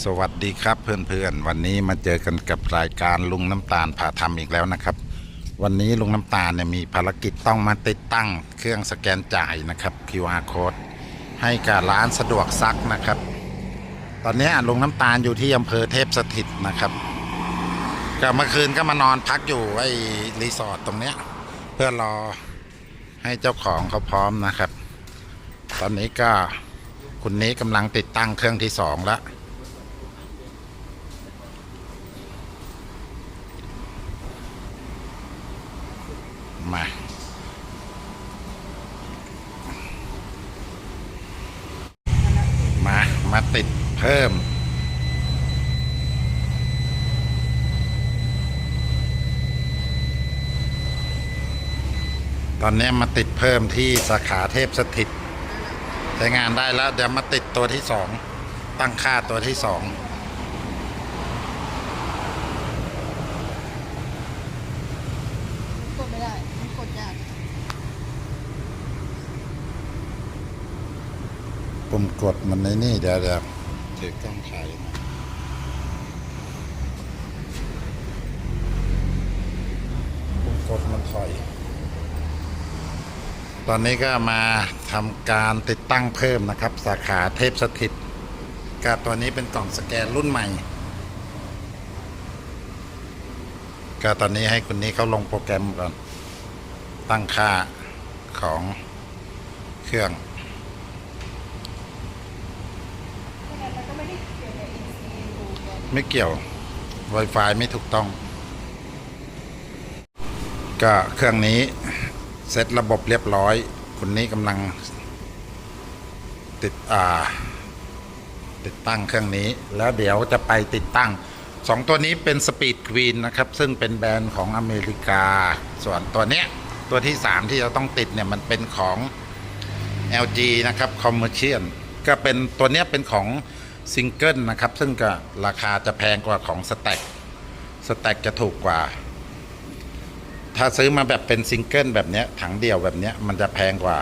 สวัสดีครับเพื่อนๆ วันนี้มาเจอกันกับรายการลุงน้ำตาลผ่าทำอีกแล้วนะครับ วันนี้ลุงน้ำตาลเนี่ยมีภารกิจต้องมาติดตั้งเครื่องสแกนจ่ายนะครับ QR code ให้กับร้านสะดวกซักนะครับ ตอนนี้ลุงน้ำตาลอยู่ที่อำเภอเทพสถิตนะครับก็เมื่อคืนก็มานอนพักอยู่ไอ้รีสอร์ทตรงเนี้ยเพื่อรอให้เจ้าของเขาพร้อมนะครับ ตอนนี้ก็คุณนี้กำลังติดตั้งเครื่องที่สองแล้ว มา มา มา ติดเพิ่ม ตอนนี้มาติดเพิ่มที่สาขาเทพสถิตใช้งานได้แล้ว เดี๋ยวมาติดตัวที่สอง ตั้งค่าตัวที่สองกดไม่ได้ มันกดยากปุ่มกดมันในนี่เดี๋ยวเดี๋ยว ถือกล้องถ่ายหน่อยปุ่มกดมันถอย ตอนนี้ก็มาทำการติดตั้งเพิ่มนะครับ สาขาเทพสถิตกับตัวนี้เป็นกล่องสแกนรุ่นใหม่ก็ตอนนี้ให้คุณนี้เขาลงโปรแกรมก่อน ตั้งค่าของเครื่อง แล้วก็ไม่ได้เกี่ยวกับ NC ดูแก ไม่เกี่ยว Wi-Fi ไม่ถูกต้อง ก็เครื่องนี้เซตระบบเรียบร้อยคุณนี้กำลัง ติดอ่า ติดตั้งเครื่องนี้ แล้วเดี๋ยวจะไปติดตั้งสองตัวนี้เป็น Speed Queen นะครับ ซึ่งเป็นแบรนด์ของอเมริกา ส่วนตัวเนี้ย ตัวที่ 3 ที่เราต้องติดเนี่ย มันเป็นของ LG นะครับ Commercial ก็เป็นตัวเนี้ยเป็นของ ซิงเกิลนะครับ ซึ่งก็ราคาจะแพงกว่าของสแต็กสแต็กจะถูกกว่า ถ้าซื้อมาแบบเป็นซิงเกิลแบบเนี้ยถังเดียวแบบเนี้ยมันจะแพงกว่า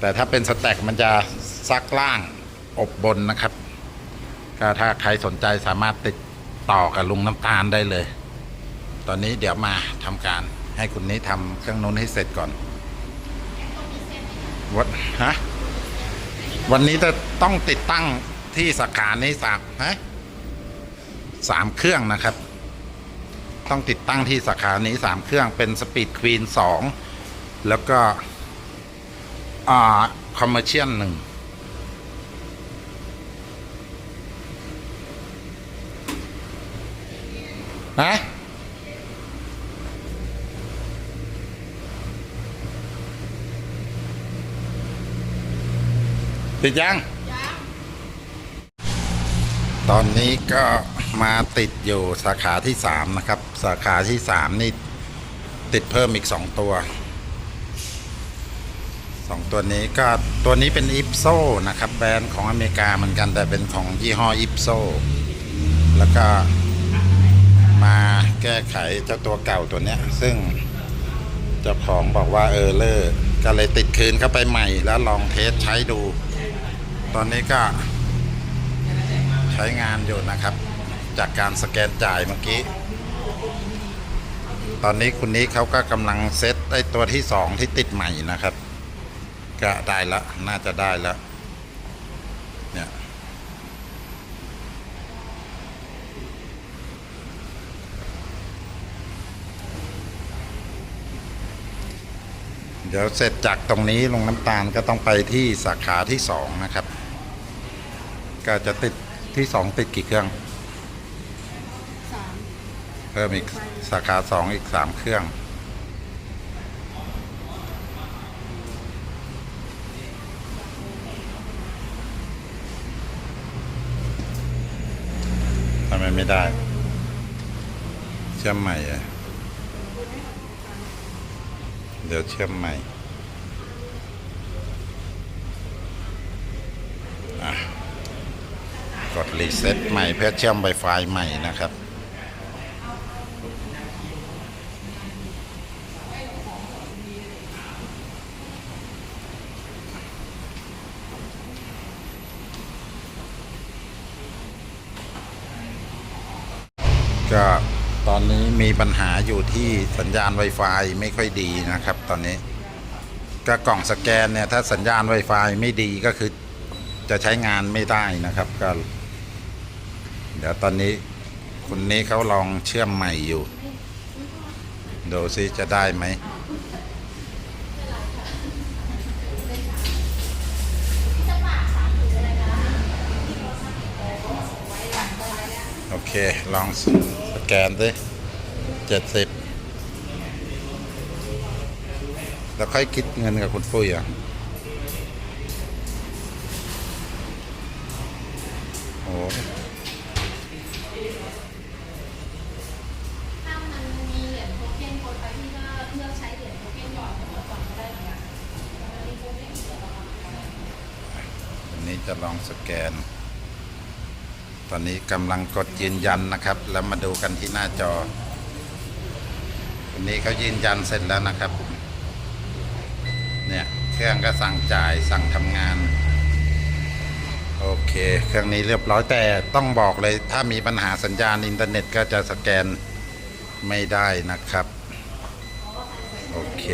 แต่ถ้าเป็นสแต็กมันจะซักล่างอบบนนะครับ ก็ถ้าใครสนใจสามารถติดต่อกับลุงน้ำตาลได้เลย ตอนนี้เดี๋ยวมาทำการให้คุณนี้ทำเครื่องนู้นให้เสร็จก่อนวันฮะวันนี้จะต้องติดตั้ง ที่สาขานี้สามฮะสามเครื่องนะครับ ต้องติดตั้งที่สาขานี้สามเครื่องเป็นสปีดควีนสองแล้วก็อ่าคอมเมอร์เชียลหนึ่งฮะติดยัง ตอนนี้ก็มาติดอยู่สาขาที่สามนะครับ สาขาที่สามนี่ ติดเพิ่มอีกสองตัวสองตัวนี้ก็ตัวนี้เป็นอิปโซนะครับ แบรนด์ของอเมริกาเหมือนกันแต่เป็นของยี่ห้ออิปโซแล้วก็มาแก้ไขเจ้าตัวเก่าตัวเนี้ย ซึ่งเจ้าของบอกว่าเออเลอร์ก็เลยติดคืนเข้าไปใหม่แล้วลองเทสใช้ดู ตอนนี้ก็ ใช้งานอยู่นะครับ จากการสแกนจ่ายเมื่อกี้ ตอนนี้คุณนี้เขาก็กำลังเซตไอ้ตัวที่สองที่ติดใหม่นะครับ ก็ได้แล้วน่าจะได้แล้วเนี่ยเดี๋ยวเสร็จจากตรงนี้ลงน้ำตาลก็ต้องไปที่สาขาที่สองนะครับ ก็จะติด ที่สองติดกี่เครื่องสามเพิ่มอีกสาขาสองอีกสามเครื่อง ทำไมไม่ได้ เชื่อมใหม่อะเดี๋ยวเชื่อมใหม่อะ กดรีเซ็ตใหม่เพื่อเชื่อม Wi-Fi ใหม่นะครับ ก็ตอนนี้มีปัญหาอยู่ที่สัญญาณ Wi-Fi ไม่ค่อยดีนะครับ ตอนนี้ก็กล่องสแกนเนี่ยถ้าสัญญาณ Wi-Fi ไม่ดีก็คือจะใช้งานไม่ได้นะครับก็ เดี๋ยวตอนนี้คุณนี้เขาลองเชื่อมใหม่อยู่ ดูซิจะได้ไหมโอเค ลองสแกนดิเจ็ดสิบแล้วค่อยคิดเงินกับคุณปุ้ยอะ นี้จะลองสแกน ตอนนี้กำลังกดยืนยันนะครับ แล้วมาดูกันที่หน้าจอวันนี้เขายืนยันเสร็จแล้วนะครับ เนี่ยเครื่องก็สั่งจ่ายสั่งทำงาน โอเค เครื่องนี้เรียบร้อยแต่ต้องบอกเลยถ้ามีปัญหาสัญญาณอินเทอร์เน็ตก็จะสแกนไม่ได้นะครับ โอเค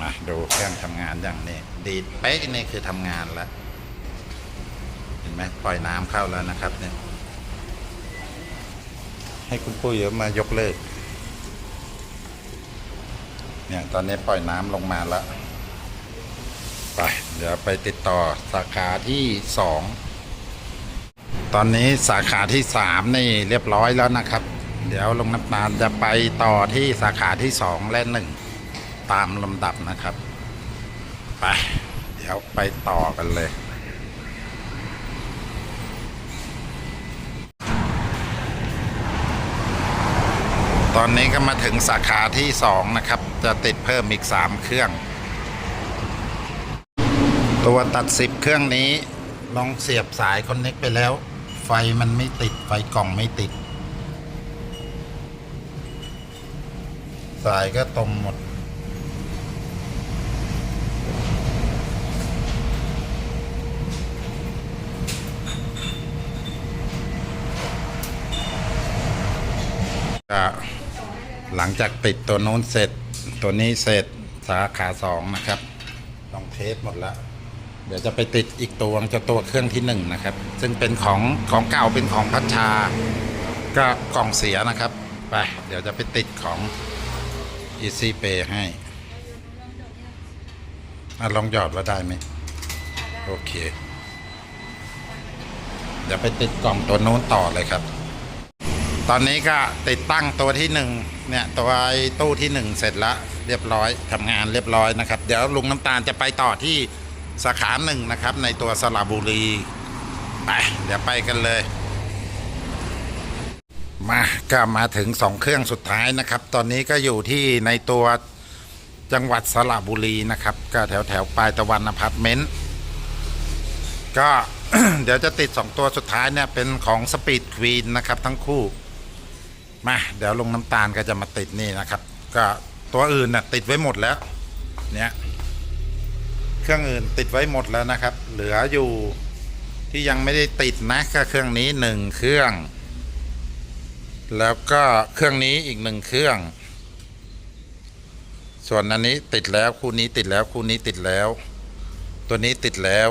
มาดูเครื่องทำงานอย่างนี้ ดีดเป๊ะนี่คือทำงานแล้ว เห็นไหมปล่อยน้ำเข้าแล้วนะครับเนี่ยให้คุณปุ้ยอามายกเลิก เนี่ยตอนนี้ปล่อยน้ำลงมาแล้วไปเดี๋ยวไปติดต่อสาขาที่สองตอนนี้สาขาที่สามนี่เรียบร้อยแล้วนะครับ เดี๋ยวลงน้ำตาลจะไปต่อที่สาขาที่สองและหนึ่ง ตามลำดับนะครับ ไปเดี๋ยวไปต่อกันเลย ตอนนี้ก็มาถึงสาขาที่สองนะครับ จะติดเพิ่มอีกสามเครื่อง ตัวตัดสิบเครื่องนี้ลองเสียบสายคอนเน็กไปแล้ว ไฟมันไม่ติดไฟกล่องไม่ติด สายก็ตรงหมด ก็หลังจากติดตัวโน้นเสร็จ ตัวนี้เสร็จสาขาสองนะครับ ลองเทสหมดแล้ว เดี๋ยวจะไปติดอีกตัวจะตัวเครื่องที่หนึ่งนะครับ ซึ่งเป็นของของเก่าเป็นของพัชชา ก็กล่องเสียนะครับ ไปเดี๋ยวจะไปติดของ Easy Pay ให้อะลองหยอดว่าได้ไหมโอเค เดี๋ยวไปติดกล่องตัวโน้นต่อเลยครับ ตอนนี้ก็ติดตั้งตัวที่หนึ่งเนี่ยตัวไอ้ตู้ที่หนึ่งเสร็จแล้วเรียบร้อยทำงานเรียบร้อยนะครับ เดี๋ยวลุงน้ำตาลจะไปต่อที่สาขาหนึ่งนะครับ ในตัวสระบุรีไปเดี๋ยวไปกันเลย มาก็มาถึงสองเครื่องสุดท้ายนะครับ ตอนนี้ก็อยู่ที่ในตัวจังหวัดสระบุรีนะครับ ก็แถวแถวปลายตะวันอพาร์ตเมนต์ก็เดี๋ยวจะติดสองตัวสุดท้ายเนี่ย เป็นของสปีดควีนนะครับ ทั้งคู่ มาเดี๋ยวลงน้ำตาลก็จะมาติดนี่นะครับ ก็ตัวอื่นน่ะติดไว้หมดแล้วเนี่ยเครื่องอื่นติดไว้หมดแล้วนะครับ เหลืออยู่ที่ยังไม่ได้ติดนะก็เครื่องนี้หนึ่งเครื่อง แล้วก็เครื่องนี้อีกหนึ่งเครื่อง ส่วนอันนี้ติดแล้วคู่นี้ติดแล้วคู่นี้ติดแล้ว ตัวนี้ติดแล้ว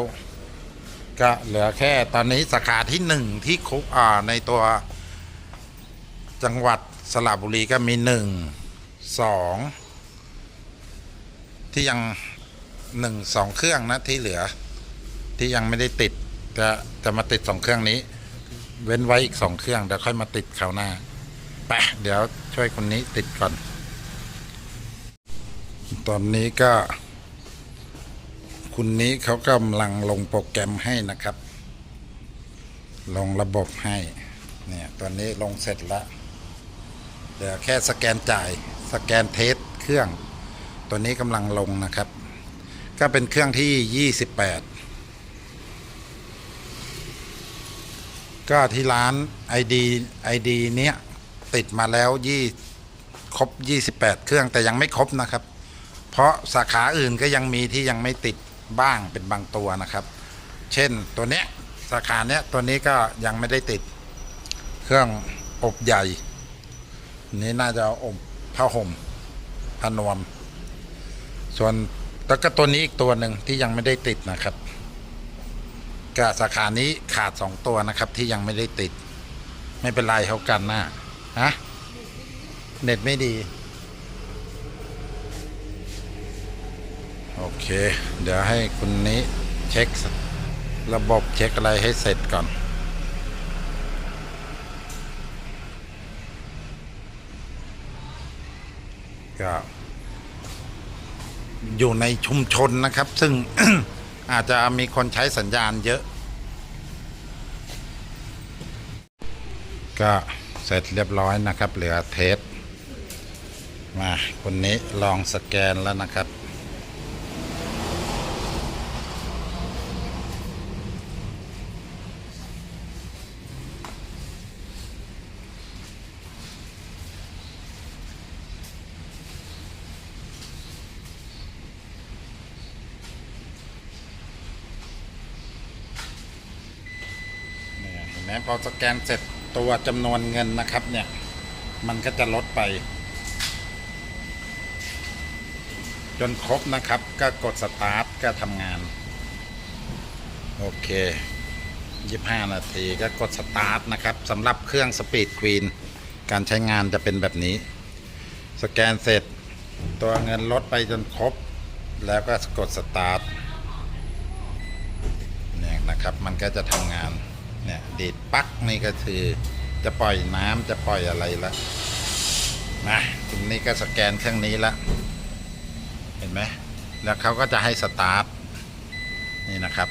ก็เหลือแค่ตอนนี้สาขาที่หนึ่งที่คุกอ่าในตัว จังหวัดสระบุรีก็มีหนึ่งสองที่ยังหนึ่งสองเครื่องนะที่เหลือ ที่ยังไม่ได้ติดจะจะมาติดสองเครื่องนี้ เว้นไว้อีกสองเครื่องเดี๋ยวค่อยมาติดคราวหน้าไปเดี๋ยวช่วยคนนี้ติดก่อน ตอนนี้ก็ คุณนี้เขากำลังลงโปรแกรมให้นะครับ ลงระบบให้ เนี่ยตอนนี้ลงเสร็จแล้ว ดี๋ยวแค่สแกนจ่ายสแกนเทสเครื่อง ตัวนี้กำลังลงนะครับ ก็เป็นเครื่องที่ 28 ก็ที่ร้าน ID ID เนี้ยติดมาแล้วยี่ครบ 28 เครื่องแต่ยังไม่ครบนะครับ เพราะสาขาอื่นก็ยังมีที่ยังไม่ติดบ้างเป็นบางตัวนะครับ เช่นตัวเนี้ยสาขาเนี้ยตัวนี้ก็ยังไม่ได้ติดเครื่องอบใหญ่ นี่น่าจะอบผ้าห่มผ้านวม ส่วนแล้วก็ตัวนี้อีกตัวหนึ่งที่ยังไม่ได้ติดนะครับก็สาขานี้ขาดสองตัวนะครับ ที่ยังไม่ได้ติด ไม่เป็นไรเขากันหน้าฮะเน็ตไม่ดี โอเค เดี๋ยวให้คุณนี้เช็คระบบเช็คอะไรให้เสร็จก่อน ก็อยู่ในชุมชนนะครับ ซึ่ง อาจจะมีคนใช้สัญญาณเยอะ ก็เสร็จเรียบร้อยนะครับ เหลือเทสมาคนนี้ลองสแกนแล้วนะครับ เนี่ยพอสแกนเสร็จตัวจำนวนเงินนะครับเนี่ย มันก็จะลดไป จนครบนะครับ ก็กดสตาร์ทก็ทำงาน โอเค 25 นาทีก็กดสตาร์ทนะครับสำหรับเครื่องสปีดควีนการใช้งานจะเป็นแบบนี้ สแกนเสร็จ ตัวเงินลดไปจนครบ แล้วก็กดสตาร์ทเนี่ยนะครับ มันก็จะทำงาน เนี่ยดีดปักนี่ก็คือจะปล่อยน้ำจะปล่อยอะไรละนะทีนี้ก็สแกนเครื่องนี้ละเห็นไหมแล้วเขาก็จะให้สตาร์ทนี่นะครับ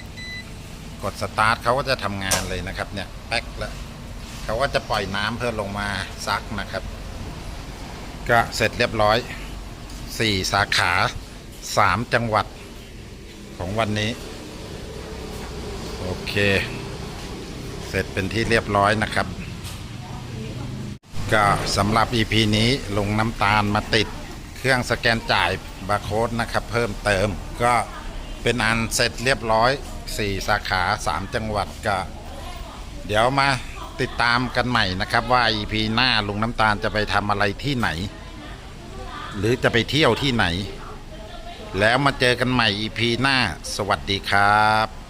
กดสตาร์ทเขาก็จะทำงานเลยนะครับ เนี่ยแป๊กแล้วเขาก็จะปล่อยน้ำเพื่อลงมาซักนะครับ ก็เสร็จเรียบร้อยสี่สาขาสามจังหวัดของวันนี้ โอเค เสร็จเป็นที่เรียบร้อยนะครับ ก็สำหรับ EP นี้ลงน้ำตาลมาติดเครื่องสแกนจ่ายบาร์โค้ดนะครับเพิ่มเติมก็เป็นอันเสร็จเรียบร้อย 4 สาขา 3 จังหวัดก็ เดี๋ยวมาติดตามกันใหม่นะครับว่า EP หน้าลุงน้ำตาลจะไปทำอะไรที่ไหน หรือจะไปเที่ยวที่ไหน แล้วมาเจอกันใหม่ EP หน้า สวัสดีครับ